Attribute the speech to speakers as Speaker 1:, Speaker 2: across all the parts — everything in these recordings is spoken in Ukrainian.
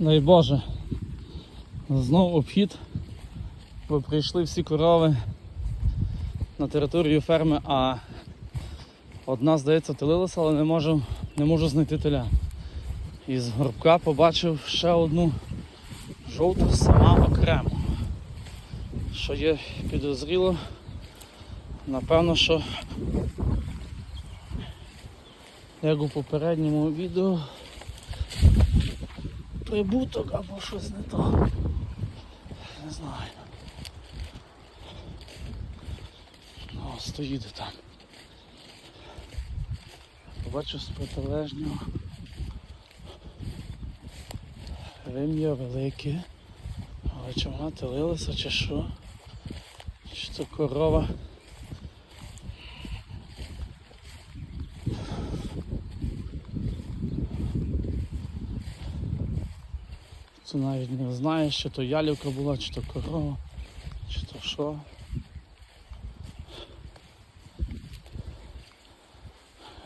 Speaker 1: Дай Боже. Знову обхід. Бо прийшли всі корови на територію ферми, а одна, здається, телилася, але не можу, не можу знайти теля. Із горбка побачив ще одну жовту сама окремо. Що є підозріло. Напевно, що як у попередньому відео прибуток або щось не то. Не знаю. Ну, стоїть там. Побачу з протилежнього. Вим'я велике. Але чи вона чи що? Чи то корова? Це навіть не знаєш, чи то ялівка була, чи то корова, чи то що.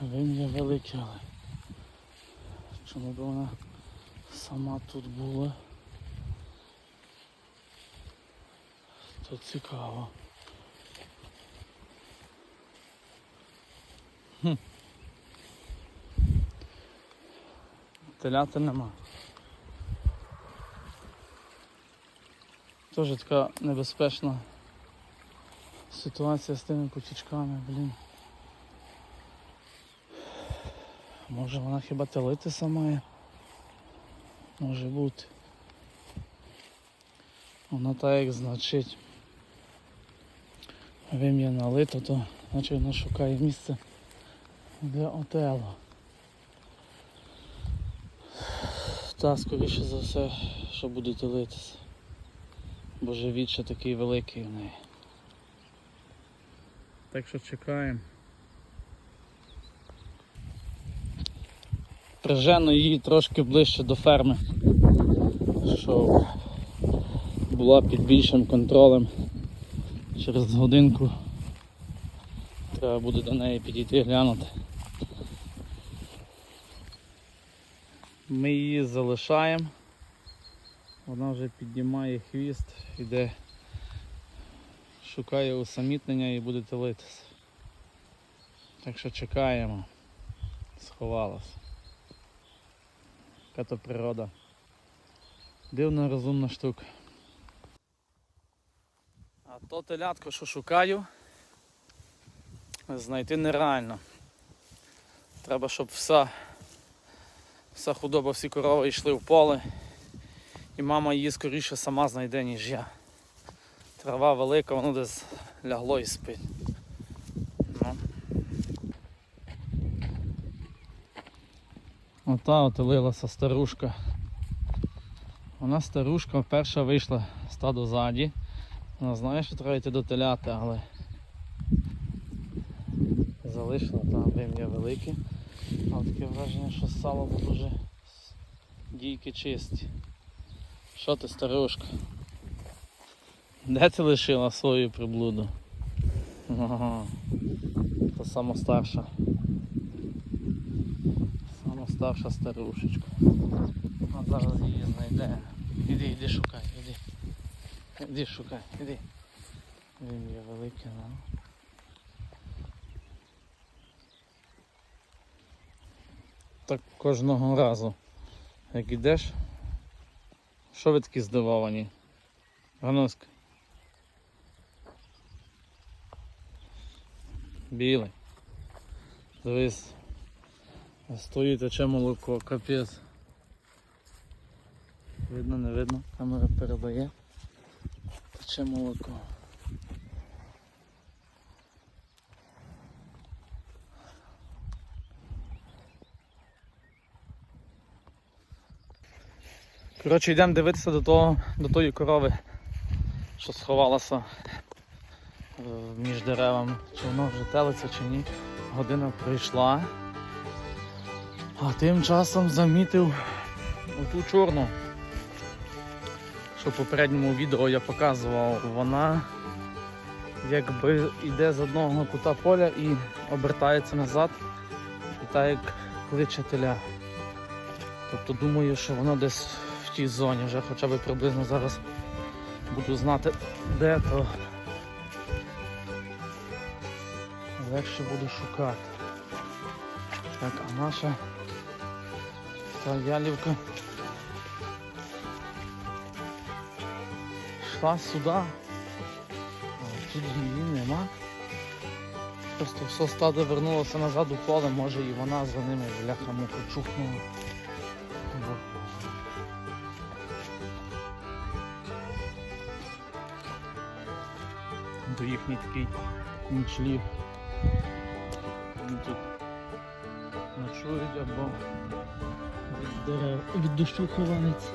Speaker 1: Вим'я велике, але чому б вона сама тут була? То цікаво. Хм. Теляти нема. Теж така небезпечна ситуація з тими потічками, блін. Може вона хіба телити сама? Може бути. Вона так як значить. Вим'я налито, то значить вона шукає місце для отелу. Та скоріше за все, що буде телитися. Бо живіт ще такий великий в неї. Так що чекаємо. Прижену її трошки ближче до ферми, щоб була під більшим контролем. Через годинку треба буде до неї підійти глянути. Ми її залишаємо. Вона вже піднімає хвіст, іде, шукає усамітнення і буде телитися. Так що чекаємо. Сховалась. Яка то природа. Дивна розумна штука. А то телятко, що шукаю, знайти нереально. Треба, щоб вся, вся худоба, всі корови йшли в поле. І мама її скоріше сама знайде, ніж я. Трава велика, воно десь лягло і спить. Ну. Ота отелилася старушка. Вона старушка перша вийшла стадо ззаді. Вона знає, що треба йти до теляти, але залишила там вим'я велике. Але таке враження, що сало дуже дійки чисті. Що ти, старушка? Де ти лишила свою приблуду? Ага. То сама старша. Сама старша старушечка. А зараз її знайде. Іди, іди шукай, іди. Іди шукай, іди. Він є великий, ну. Так кожного разу. Як ідеш, що ви такі здивовані? Ганоска. Білий. Дивись. Стоїть тече молоко, капець. Видно, не видно, камера передає. Тече молоко. Коротше, йдемо дивитися до того, до тої корови, що сховалася е, між деревами. Чи воно вже телиться, чи ні. Година пройшла. А тим часом замітив оту чорну, що в попередньому відео я показував, вона якби йде з одного кута поля і обертається назад, і так як кличе теля. Тобто думаю, що воно десь тій зоні, вже хоча б приблизно зараз буду знати де, то легше буду шукати. Так, а наша та ялівка йшла сюди, а тут її нема. Просто все стадо вернулося назад у поле, може і вона за ними бляха-муха чухнула. Їхній такий нічліг. Вони тут ночують або від дерев, від дощу ховаються.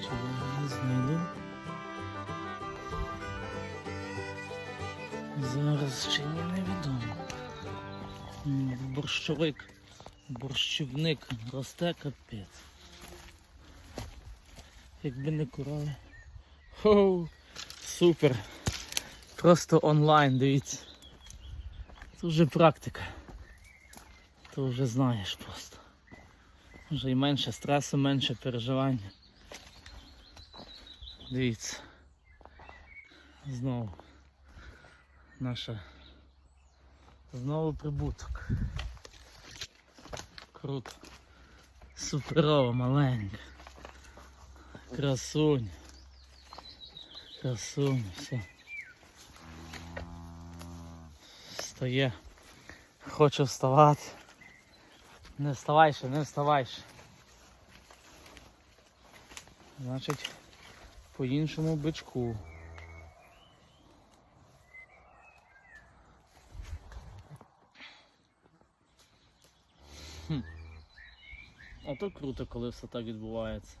Speaker 1: Чи? Зараз ще ні невідомо. Борщовик, борщівник росте капець. Якби не курали. Хоу, супер. Просто онлайн, дивіться. Це вже практика. Ти вже знаєш просто. Вже і менше стресу, менше переживання. Дивіться. Знову. Наша. Знову прибуток. Круто. Суперово маленька. Красунь. Красунь, все. Встає. Хочу вставати. Не вставай ще, не вставай ще. Значить, по іншому бичку. Хм. Ото круто, коли все так відбувається.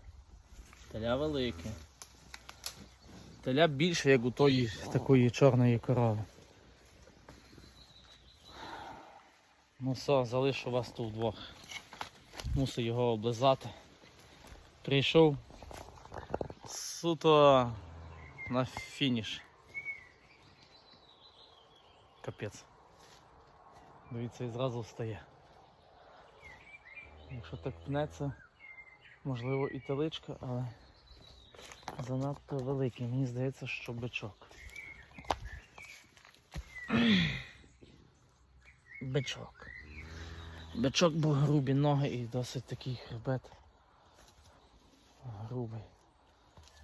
Speaker 1: Теля велике. Теля більше, як у тої такої чорної корови. Ну все, залишу вас тут вдвох. Мусив його облизати. Прийшов суто на фініш. Капець. Дивіться, і зразу встає. Якщо так пнеться, можливо і теличка, але занадто великий. Мені здається, що бичок. Бичок. Бичок, бо грубі ноги і досить такий хребет. Грубий.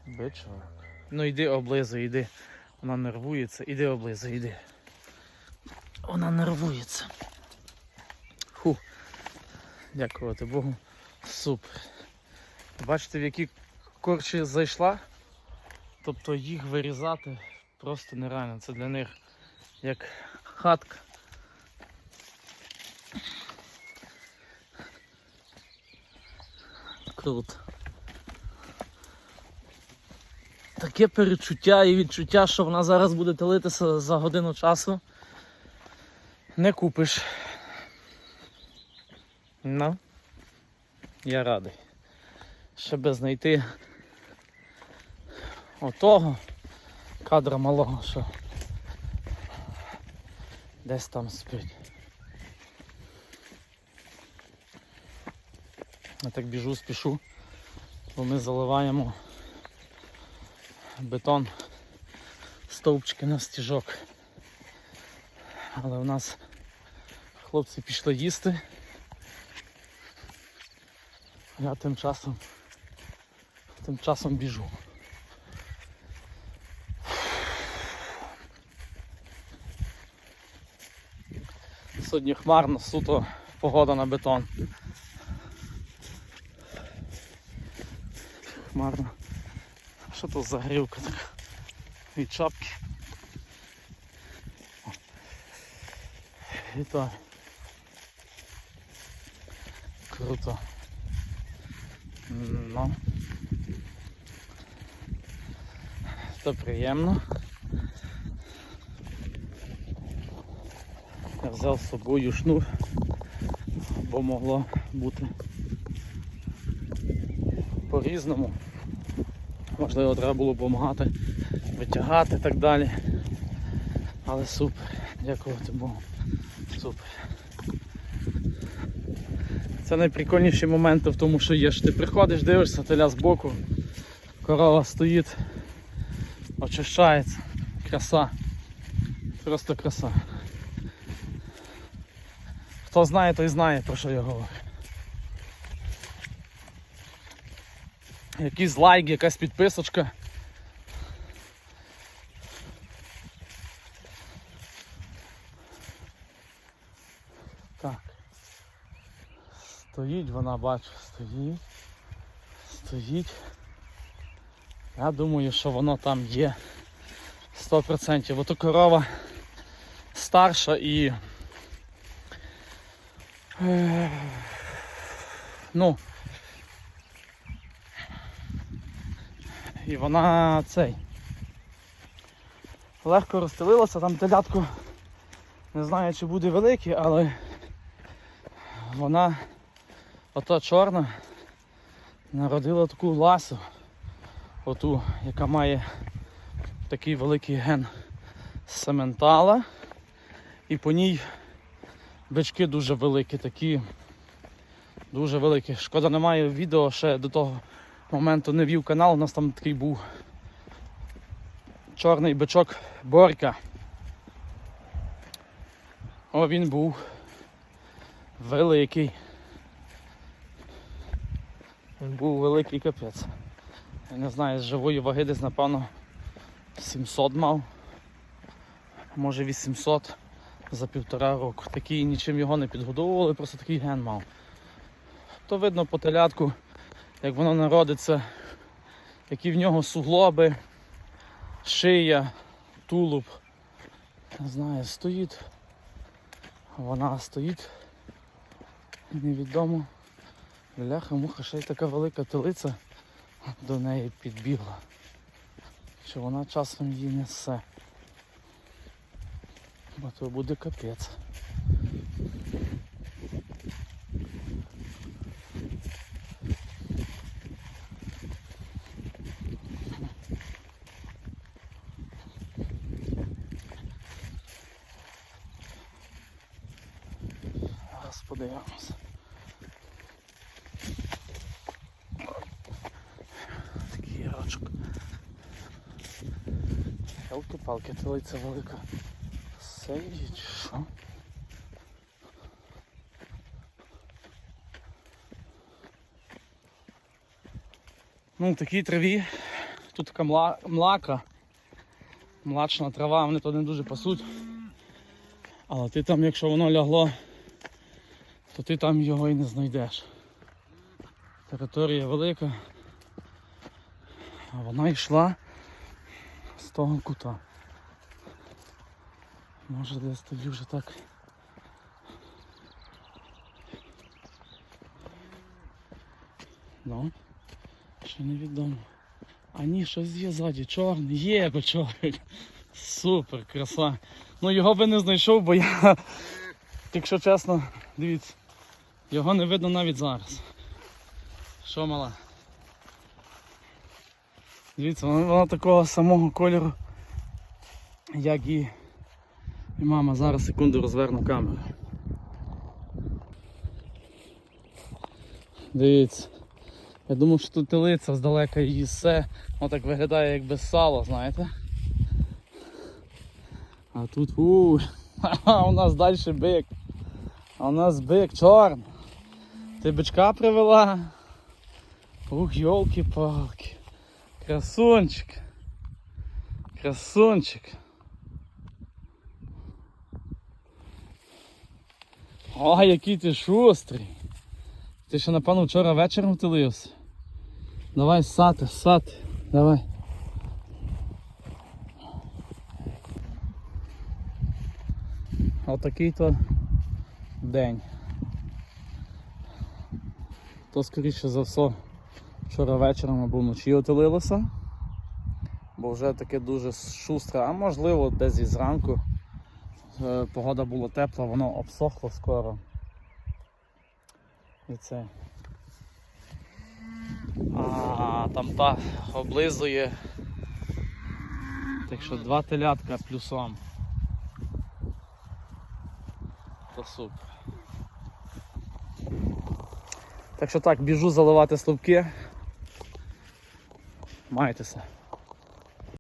Speaker 1: Бичок. Ну йди облизуй, йди. Вона нервується. Іди облизуй, йди. Вона нервується. Фу. Дякувати Богу. Супер. Бачите, в які корчі зайшла? Тобто їх вирізати просто нереально. Це для них як хатка. Круто. Таке перечуття і відчуття, що вона зараз буде телитися за годину часу. Не купиш. Ну, я радий. Ще би знайти отого кадра малого, що десь там спить. Я так біжу, спішу, бо ми заливаємо бетон, стовпчики на стіжок. Але в нас хлопці пішли їсти. Я тим часом тим часом біжу. Сьогодні хмарно, суто погода на бетон. Хмарно. Що тут за грівка така? Від шапки. Вітаю. Круто. Ну. Це приємно. Я взяв з собою шнур, бо могло бути по-різному. Можливо, треба було допомагати, витягати і так далі. Але супер, дякувати Богу. Супер. Це найприкольніші моменти в тому, що є. що Ти приходиш, дивишся, теля збоку, корова стоїть, очищається. Краса. Просто краса. Хто знає, той знає, про що я говорю. Якийсь лайк, якась підписочка. Так. Стоїть вона, бачу, стоїть. Стоїть. Я думаю, що воно там є 100%. Бо то корова старша і. Ну. І вона цей. Легко розстелилася, там телятко. Не знаю, чи буде великий, але вона ото чорна народила таку ласу, оту, яка має такий великий ген сементала. І по ній бички дуже великі, такі дуже великі. Шкода, немає відео ще до того моменту не вів канал, у нас там такий був чорний бичок Борька. О, він був великий. Він був великий капець. Я не знаю, з живої ваги десь, напевно, 700 мав. Може 800 за півтора року. Такий нічим його не підгодовували, просто такий ген мав. То видно по телятку, як воно народиться, які в нього суглоби, шия, тулуб. Не знаю, стоїть. Вона стоїть. Невідомо. Бляха, муха, ще й така велика телиця до неї підбігла. Чи вона часом її несе. Бо то буде капець. Подивимось. Такий ярочок. Ялки-палки, телиця велика. Все є чи що? Ну, в такій траві. Тут така мла... млака. Млачна трава, вони то не дуже пасуть. Але ти там, якщо воно лягло, то ти там його і не знайдеш. Територія велика. А вона йшла з того кута. Може десь тоді вже так. Ну, ще невідомо. А ні, щось є ззаді, чорний, є бо чорний. Супер, краса. Ну його би не знайшов, бо я, якщо чесно, дивіться, його не видно навіть зараз. Що мала? Дивіться, вона такого самого кольору, як і, і мама. Зараз секунду розверну камеру. Дивіться. Я думав, що тут телиця здалека її все. Так виглядає як без сала, знаєте. А тут у у нас далі бик. А у нас бик чорний. Ти бичка привела. Ух, йолки-палки. Красунчик. Красунчик. О, який ти шустрий. Ти ще напевно вчора вечором втилився. Давай ссати, ссати. Давай. Отакий то день. То скоріше за все вчора вечором або вночі отелилося. Бо вже таке дуже шустре, а можливо десь і зранку. Е, Погода була тепла, воно обсохло скоро. І це. А там та облизує. Так що два телятка плюсом. То супер. Так що так, біжу заливати слупки. Майтеся.